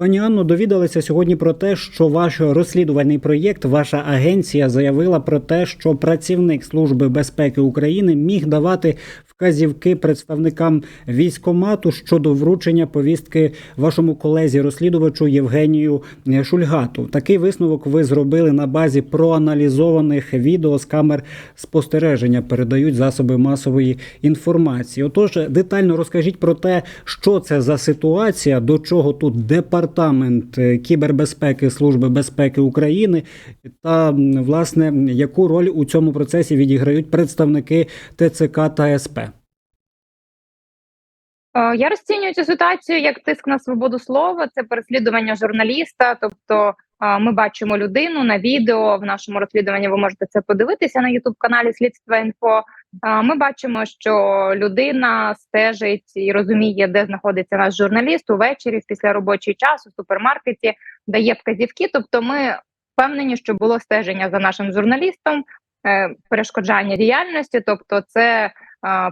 Пані Анно, довідалися сьогодні про те, що ваш розслідувальний проєкт, ваша агенція заявила про те, що працівник Служби безпеки України міг давати вказівки представникам військомату щодо вручення повістки вашому колезі розслідувачу Євгенію Шульгату. Такий висновок ви зробили на базі проаналізованих відео з камер спостереження. Передають засоби масової інформації. Отож, детально розкажіть про те, що це за ситуація, до чого тут департамент е, кібербезпеки Служби безпеки України, та власне яку роль у цьому процесі відіграють представники ТЦК та СП. Е, Я розцінюю цю ситуацію як тиск на свободу слова, це переслідування журналіста. Тобто, е, ми бачимо людину на відео в нашому розслідуванні. Ви можете це подивитися на youtube каналі Слідства інфо. Ми бачимо, що людина стежить і розуміє, де знаходиться наш журналіст увечері, після робочий час у супермаркеті, дає вказівки. Тобто, ми впевнені, що було стеження за нашим журналістом, е, перешкоджання діяльності, тобто, це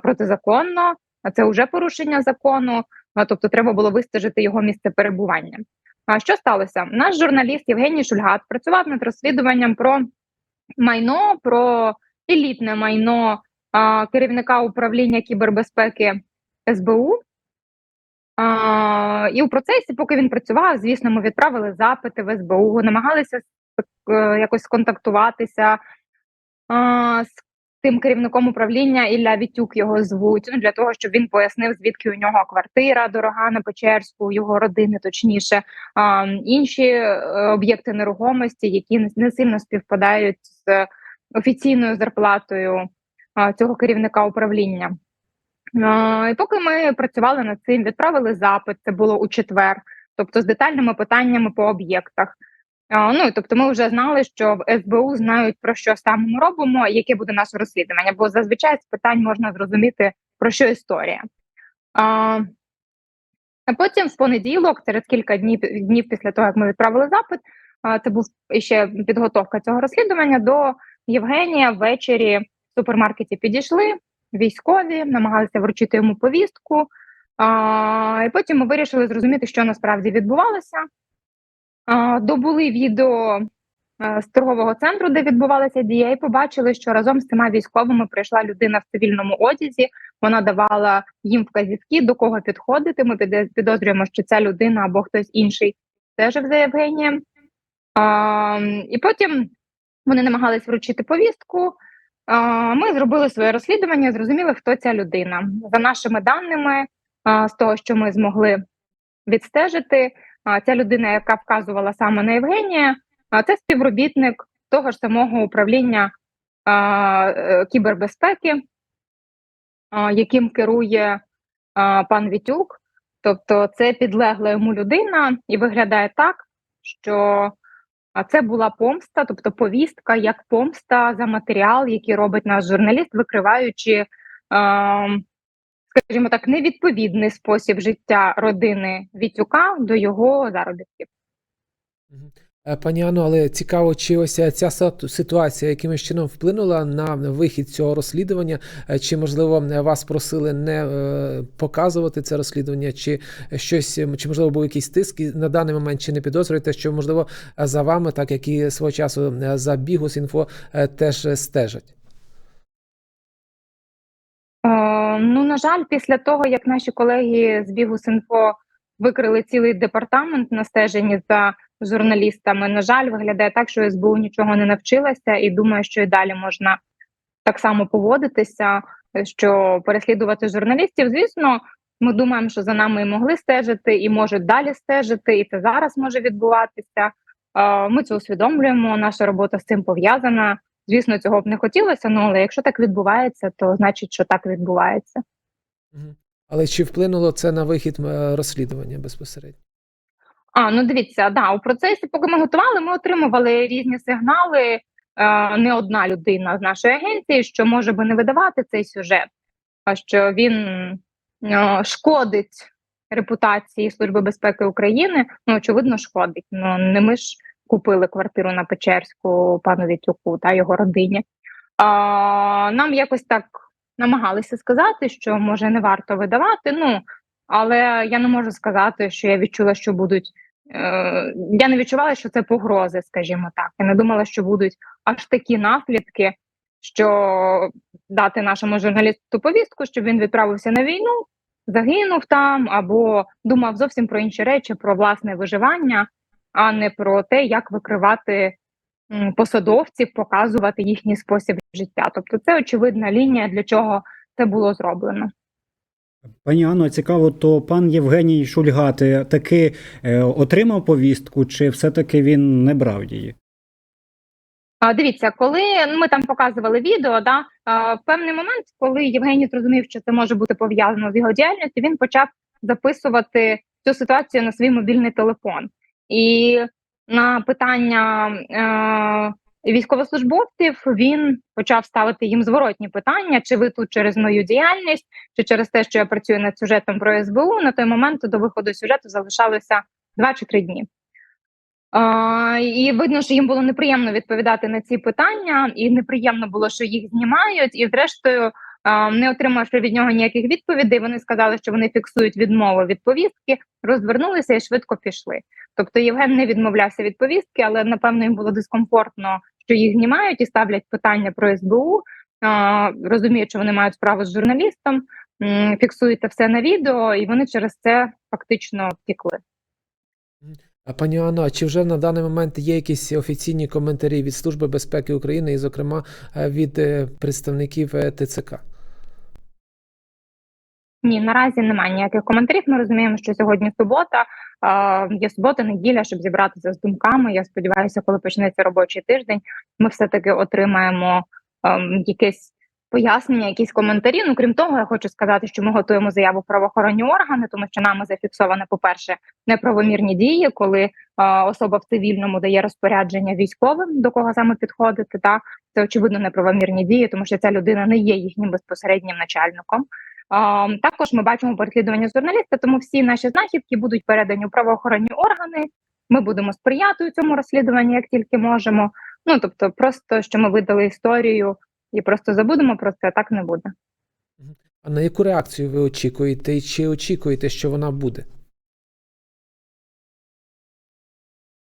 протизаконно. Це вже порушення закону. Тобто, треба було вистежити його місце перебування. А що сталося? Наш журналіст Євгеній Шульгат працював над розслідуванням про майно, про елітне майно керівника управління кібербезпеки СБУ. І у процесі, поки він працював, звісно, ми відправили запити в СБУ, намагалися е, якось сконтактуватися з тим керівником управління Ілля Вітюк його звуть ну, для того, щоб він пояснив, звідки у нього квартира дорога на Печерську, його родини, точніше, інші е, об'єкти нерухомості, які не- сильно співпадають з офіційною зарплатою цього керівника управління. І поки ми працювали над цим, відправили запит. Це було у четвер, тобто з детальними питаннями по об'єктах. Ну тобто, ми вже знали, що в СБУ знають про що саме ми робимо, яке буде наше розслідування. Бо зазвичай з питань можна зрозуміти про що історія. А, потім, в понеділок, через кілька днів днів після того, як ми відправили запит, це був ще підготовка цього розслідування. До Євгенія ввечері супермаркеті підійшли військові, намагалися вручити йому повістку. А, і потім ми вирішили зрозуміти, що насправді відбувалося. А, добули відео е, з торгового центру, де відбувалася дія, і побачили, що разом з цими військовими прийшла людина в цивільному одязі. Вона давала їм вказівки, до кого підходити. Ми підозрюємо, що ця людина або хтось інший стежив за Євгенієм. І потім вони намагались вручити повістку. Ми зробили своє розслідування, зрозуміли, хто ця людина. За нашими даними, з того, що ми змогли відстежити, ця людина, яка вказувала саме на Євгенія, це співробітник того ж самого управління е, кібербезпеки, яким керує пан Вітюк. Тобто, це підлегла йому людина, і виглядає так, що а це була помста, тобто повістка як помста за матеріал, який робить наш журналіст, викриваючи, е, скажімо так, невідповідний спосіб життя родини Вітюка до його заробітків. Е, Пані Анно, але цікаво, чи ось ця ситуація якимось чином вплинула на вихід цього розслідування, Е, чи можливо вас просили не е, показувати це розслідування, чи щось, чи можливо був якийсь тиск на даний момент, чи не підозрюєте, що можливо за вами, так як і свого часу за Бігус інфо теж стежать? Ну, на жаль, після того, як наші колеги з Бігус.Інфо викрили цілий департамент на стеженні за журналістами, на жаль, виглядає так, що СБУ нічого не навчилася, і думаю, що і далі можна так само поводитися, що переслідувати журналістів. Звісно, ми думаємо, що за нами і могли стежити, і можуть далі стежити, і це зараз може відбуватися. Ми це усвідомлюємо. Наша робота з цим пов'язана. Звісно, цього б не хотілося, ну але якщо так відбувається, то значить, що так відбувається. Але чи вплинуло це на вихід е, розслідування безпосередньо? А, ну дивіться, да, у процесі, поки ми готували, ми отримували різні сигнали. Е, не одна людина з нашої агенції, що може би не видавати цей сюжет, а що він е, шкодить репутації Служби безпеки України. Ну, очевидно, шкодить. Ну не ми ж купили квартиру на Печерську пану Вітюку та його родині. А, нам якось так намагалися сказати, що може не варто видавати. Ну але я не можу сказати, що я відчула, що будуть я не відчувала, що це погрози, скажімо так. Я не думала, що будуть аж такі наслідки, що дати нашому журналісту повістку, щоб він відправився на війну, загинув там, або думав зовсім про інші речі, про власне виживання, а не про те, як викривати посадовців, показувати їхній спосіб життя. Тобто, це очевидна лінія, для чого це було зроблено. Пані Анно, цікаво, то пан Євгеній Шульгат е, таки е, отримав повістку, чи все-таки він не брав її? Дивіться, коли ми там показували відео, да, в певний момент, коли Євгеній зрозумів, що це може бути пов'язано з його діяльністю, він почав записувати цю ситуацію на свій мобільний телефон. І на питання е, військовослужбовців він почав ставити їм зворотні питання: чи ви тут через мою діяльність, чи через те, що я працюю над сюжетом про СБУ. На той момент до виходу сюжету залишалося два чи три дні. А, і видно, що їм було неприємно відповідати на ці питання, і неприємно було, що їх знімають. І, зрештою, а, не отримавши від нього ніяких відповідей, вони сказали, що вони фіксують відмову від повістки, розвернулися і швидко пішли. Тобто Євген не відмовлявся від повістки, але напевно їм було дискомфортно, що їх знімають і ставлять питання про СБУ. Розуміють, що вони мають справу з журналістом, це все на відео, і вони через це фактично втекли. А пані Анна, чи вже на даний момент є якісь офіційні коментарі від Служби безпеки України, і, зокрема, е, від е, представників е, ТЦК? Ні, наразі немає ніяких коментарів. Ми розуміємо, що сьогодні субота, є субота, неділя, щоб зібратися з думками. Я сподіваюся, коли почнеться робочий тиждень, ми все-таки отримаємо е, якесь пояснення, якісь коментарі. Ну крім того, я хочу сказати, що ми готуємо заяву правоохоронні органи, тому що нами зафіксовано, по-перше, неправомірні дії, коли е, особа в цивільному дає розпорядження військовим, до кого саме підходити. Та це очевидно неправомірні дії, тому що ця людина не є їхнім безпосереднім начальником. Також ми бачимо переслідування журналіста, тому всі наші знахідки будуть передані у правоохоронні органи. Ми будемо сприяти у цьому розслідуванні, як тільки можемо. Ну тобто, просто що ми видали історію і просто забудемо про це, так не буде. А на яку реакцію ви очікуєте, і чи очікуєте, що вона буде?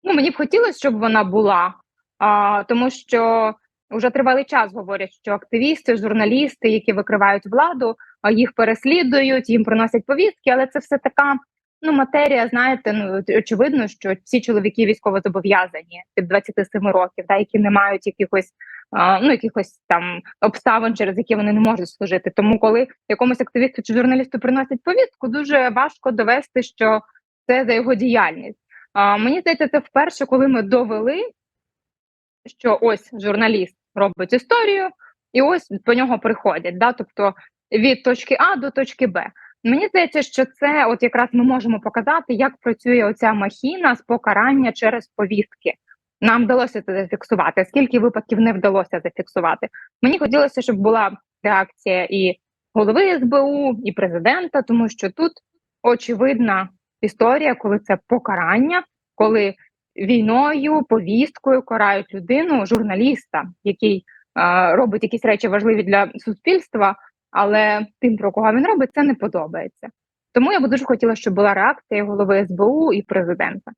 Ну мені б хотілося, щоб вона була, а, тому що вже тривалий час говорять, що активісти, журналісти, які викривають владу, а їх переслідують, їм приносять повістки, але це все така ну матерія. Знаєте, ну очевидно, що ці чоловіки військово зобов'язані від 27 років, да, які не мають якихось а, ну якихось там обставин, через які вони не можуть служити. Тому, коли якомусь активісту чи журналісту приносять повістку, дуже важко довести, що це за його діяльність. А, мені здається, це вперше, коли ми довели, що ось журналіст робить історію, і ось по нього приходять. Да? Тобто від точки А до точки Б. Мені здається, що це от якраз ми можемо показати, як працює оця махіна з покарання через повістки. Нам вдалося це зафіксувати. Скільки випадків не вдалося зафіксувати? Мені хотілося, щоб була реакція і голови СБУ, і президента, тому що тут очевидна історія, коли це покарання, коли війною, повісткою карають людину, журналіста, який е, робить якісь речі важливі для суспільства, але тим, про кого він робить, це не подобається. Тому я б дуже хотіла, щоб була реакція голови СБУ і президента.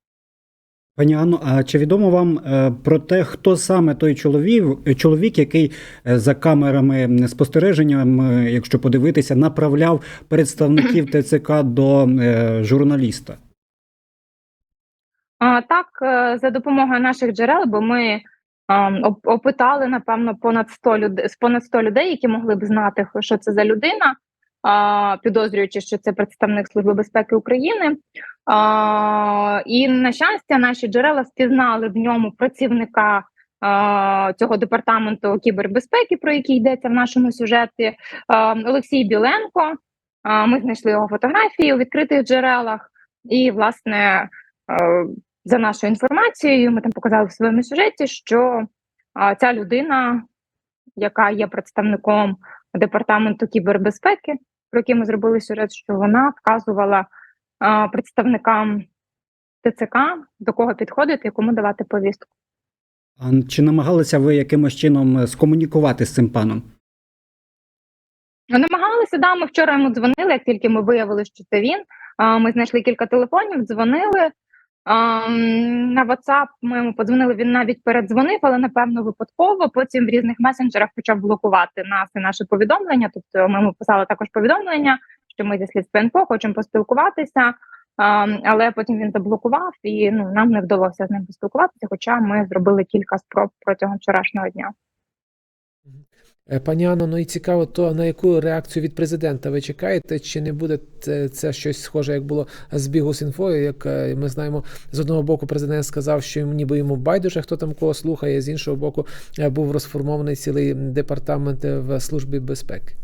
Пані Анно, а чи відомо вам е, про те, хто саме той чоловік, чоловік, який е, за камерами спостереження, е, якщо подивитися, направляв представників ТЦК до журналіста? Так, е, за допомогою наших джерел, бо ми опитали, напевно, понад 100 людей, з понад 100 людей, які могли б знати, що це за людина, підозрюючи, що це представник Служби безпеки України. І, на щастя, наші джерела впізнали в ньому працівника цього департаменту кібербезпеки, про який йдеться в нашому сюжеті, Олексій Біленко. Ми знайшли його фотографії у відкритих джерелах. І, власне, за нашою інформацією, ми там показали в своєму сюжеті, що а, ця людина, яка є представником департаменту кібербезпеки, про який ми зробили сюжет, що вона вказувала а, представникам ТЦК, до кого підходити і кому давати повістку. А чи намагалися ви якимось чином е, скомунікувати з цим паном? Ну, Намагалися, да, ми вчора йому дзвонили, як тільки ми виявили, що це він. Ми знайшли кілька телефонів, дзвонили. На WhatsApp ми йому подзвонили. Він навіть передзвонив, але напевно випадково. Потім в різних месенджерах почав блокувати нас і наше повідомлення. Тобто, ми йому писали також повідомлення, що ми зі слідства НПО хочемо поспілкуватися. Але потім він заблокував, і ну нам не вдалося з ним поспілкуватися. Хоча ми зробили кілька спроб протягом вчорашнього дня. Е, Пані ну і цікаво, то на яку реакцію від президента ви чекаєте? Чи не буде це, це щось схоже, як було з Бігус.Інфою? Як е, ми знаємо, з одного боку президент сказав, що ніби йому байдуже, хто там кого слухає, з іншого боку, е, був розформований цілий департамент в службі безпеки.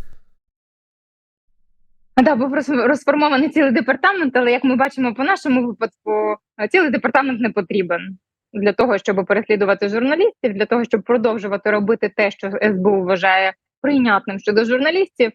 Да, був розформований цілий департамент, але як ми бачимо по нашому випадку, цілий департамент не потрібен для того, щоб переслідувати журналістів, для того, щоб продовжувати робити те, що СБУ вважає прийнятним щодо журналістів.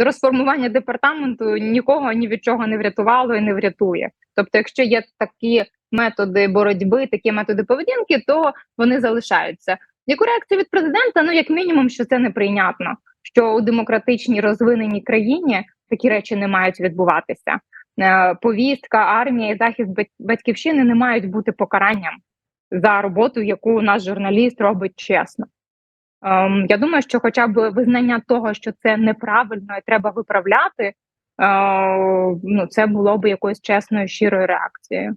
Розформування департаменту нікого ні від чого не врятувало і не врятує. Тобто, якщо є такі методи боротьби, такі методи поведінки, то вони залишаються. Яку реакцію від президента? Ну як мінімум, що це неприйнятно що у демократичній розвиненій країні такі речі не мають відбуватися. Е, Повістка, армія і захист батьківщини не мають бути покаранням за роботу, яку наш журналіст робить чесно. Ем, я думаю, що хоча б визнання того, що це неправильно і треба виправляти, е, ну це було б якоюсь чесною щирою реакцією.